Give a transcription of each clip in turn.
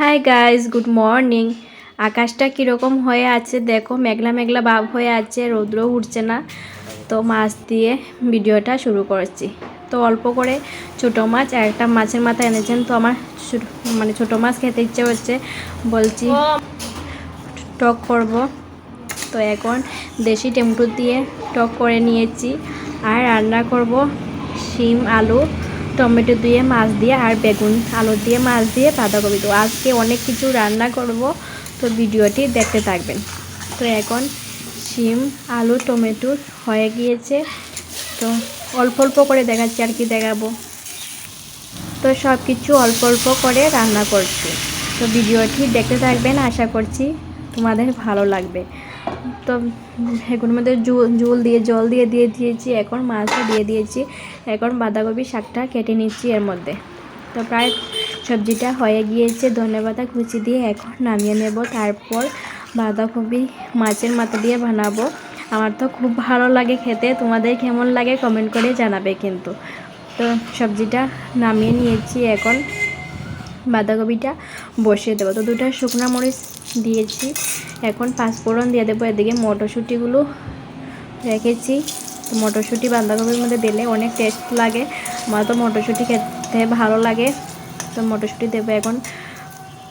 Hi guys good morning আকাশটা কীরকম হয়ে আছে দেখো, মেঘলা মেঘলা ভাব হয়ে আছে রৌদ্র উঠছে না। তো মাছ দিয়ে ভিডিওটা শুরু করেছি। তো অল্প করে ছোটো মাছ আর একটা মাছের মাথা এনেছেন, তো আমার মানে ছোটো মাছ খেতে ইচ্ছে হচ্ছে বলছি, টক করব। তো এখন দেশি টেমটু দিয়ে টক করে নিয়েছি। আর রান্না করব শিম, আলু টমেটো দিয়ে, মাছ দিয়ে আর বেগুন, আলু দিয়ে, মাছ দিয়ে বাঁধাকপি। তো আজকে অনেক কিছু রান্না করব, তো ভিডিওটি দেখতে থাকবেন। তো এখন শিম, আলু, টমেটো হয়ে গিয়েছে। তো অল্প অল্প করে দেখাচ্ছি আর কি দেখাবো। তো সব কিছু অল্প অল্প করে রান্না করছি। তো ভিডিওটি দেখতে থাকবেন, আশা করছি তোমাদের ভালো লাগবে। তো এগুলোর মধ্যে জুল জুল দিয়ে, জল দিয়ে দিয়ে দিয়েছি, এখন মাছও দিয়ে দিয়েছি, এখন বাঁধাকপি শাকটা কেটে নিচ্ছি এর মধ্যে। তো প্রায় সবজিটা হয়ে গিয়েছে, ধনেপাতা কুচি দিয়ে এখন নামিয়ে নেব, তারপর বাঁধাকপি মাছের মাথা দিয়ে বানাবো। আমার তো খুব ভালো লাগে খেতে, তোমাদের কেমন লাগে কমেন্ট করে জানাবে কিন্তু। তো সবজিটা নামিয়ে নিয়েছি, এখন বাঁধাকপিটা বসিয়ে দেবো। তো দুটো শুকনো মরিচ দিয়েছি। এখন পাঁচফোড়ন দিয়ে দেবো এদিকে মটরশুঁটিগুলো। রেখেছি। তো মটরশুঁটি বাঁধাকপির মধ্যে দিলে অনেক টেস্ট লাগে। আমার তো মটরশুঁটি খেতে ভালো লাগে। তো মটরশুঁটি দেবো এখন।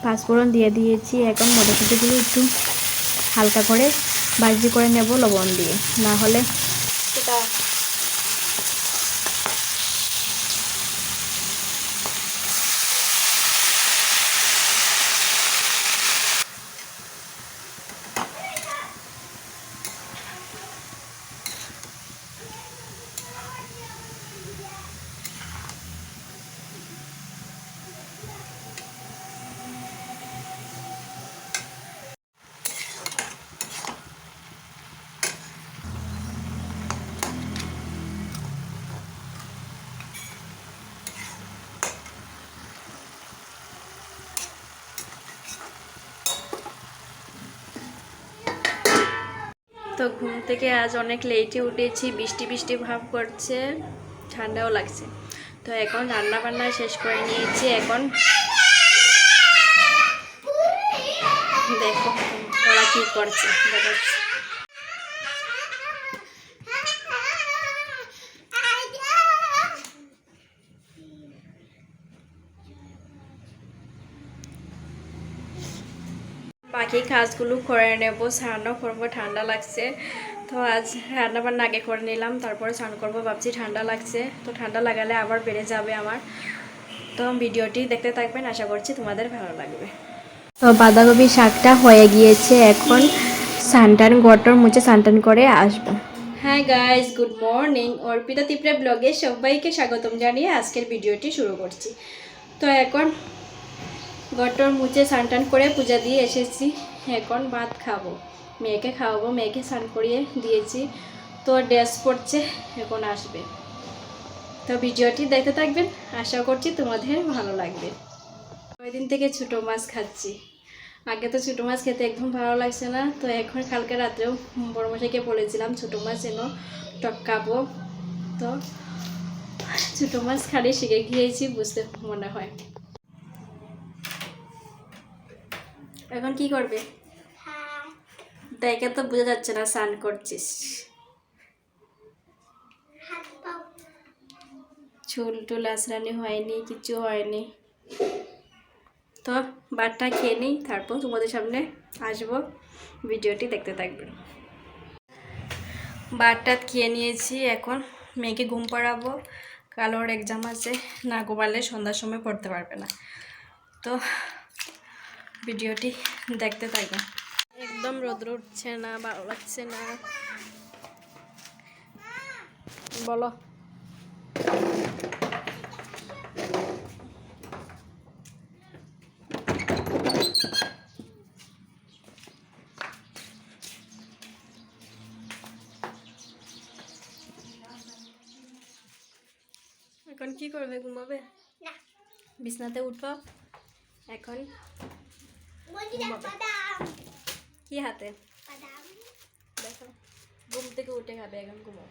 পাঁচফোড়ন দিয়ে দিয়েছি। এখন মটরশুঁটিগুলো একটু হালকা করে ভাজি করে নেব লবণ দিয়ে। না হলে সেটা তো ঘুম থেকে আজ অনেক লেটে উঠেছি, বৃষ্টি বৃষ্টি ভাব করছে, ঠান্ডাও লাগছে। তো এখন রান্না বান্না শেষ করে নিয়েছি, এখন দেখো ওরা কী করছে, দেখাচ্ছি। বাকি কাজগুলো করে নেব, স্নানও করব, ঠান্ডা লাগছে। তো আজ রান্না বান্না আগে করে নিলাম, তারপরে স্নান করব, ভাবছি ঠান্ডা লাগছে। তো ঠান্ডা লাগালে আবার বেড়ে যাবে আমার। তো ভিডিওটি দেখতে থাকবেন, আশা করছি তোমাদের ভালো লাগবে। তো বাঁধাকপি শাকটা হয়ে গিয়েছে, এখন সানটান গটর মুছে সানটান করে আসব। হ্যাঁ guys good morning Arpita Tipre ব্লগে সবাইকে স্বাগতম জানিয়ে আজকের ভিডিওটি শুরু করছি। তো এখন গটর মুছে স্নান করে পূজা দিয়ে এসেছি। এখন ভাত খাব। মেয়েকে খাওয়াবো। মেয়েকে স্নান করিয়ে দিয়েছি। তো ড্রেস পড়ছে এখন আসবে। তো ভিডিওটি দেখতে থাকবেন। আশা করছি তোমাদের ভালো লাগবে। কয়েকদিন থেকে ছোটো মাছ খাচ্ছি। আগে তো ছোটো মাছ খেতে একদম ভালো লাগছে না। তো এখন কালকে রাত্রেও বড় মশাইকে বলেছিলাম, ছোটো মাছ এনো টকাবো তো ছোটো মাছ খালি শিখে গিয়েছি, বুঝতে মনে হয়। এখন কি করবে? দেখে তো বোঝা যাচ্ছে না, স্নান করছিস। চুল টুল আঁচড়ানি হয়নি, কিছু হয়নি। তো বারটা খেয়ে নিই, তারপর তোমাদের সামনে আসব। ভিডিওটি দেখতে থাকবেন বারটা খেয়ে নিয়েছি, এখন মেয়েকে ঘুম পাড়াবো। কালোর এক্সাম আছে, না ঘুমালে সন্ধ্যার সময় পড়তে পারবে না। তো ভিডিওটি দেখতে থাকবেন। একদম রোদ্র উঠছে না ভালো লাগছে না। বলো। এখন কি করবে ঘুমাবে? বিছনাতে উঠবো এখন কি হাতে? দেখো ঘুম থেকে উঠে খাবে এখন ঘুমাও।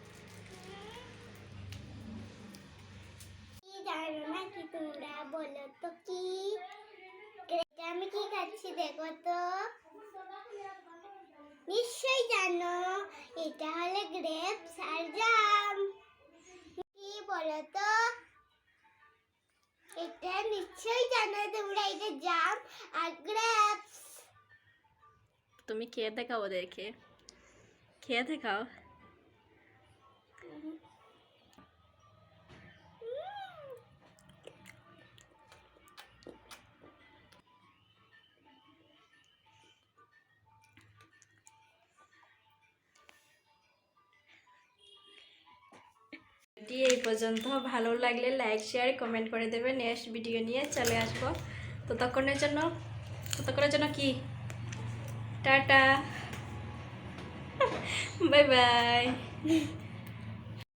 কি জানো না কি তোমরা বলো তো কি? আমি কি খাচ্ছি দেখো তো? নিশ্চয়ই জানো এটা হলো গ্রেপস আর জাম। কি বলো তো? এটা নিশ্চয়ই জানো তোমরা এটা জাম আর গ্রেপস তুমি খেয়ে দেখাও ওদেরকে। খেয়ে দেখাও। ভিডিও এই পর্যন্ত। ভালো লাগলে লাইক শেয়ার কমেন্ট করে দেবে নেক্সট ভিডিও নিয়ে চলে আসব। ততক্ষণের জন্য ততক্ষণের জন্য কি? টাটা। Bye bye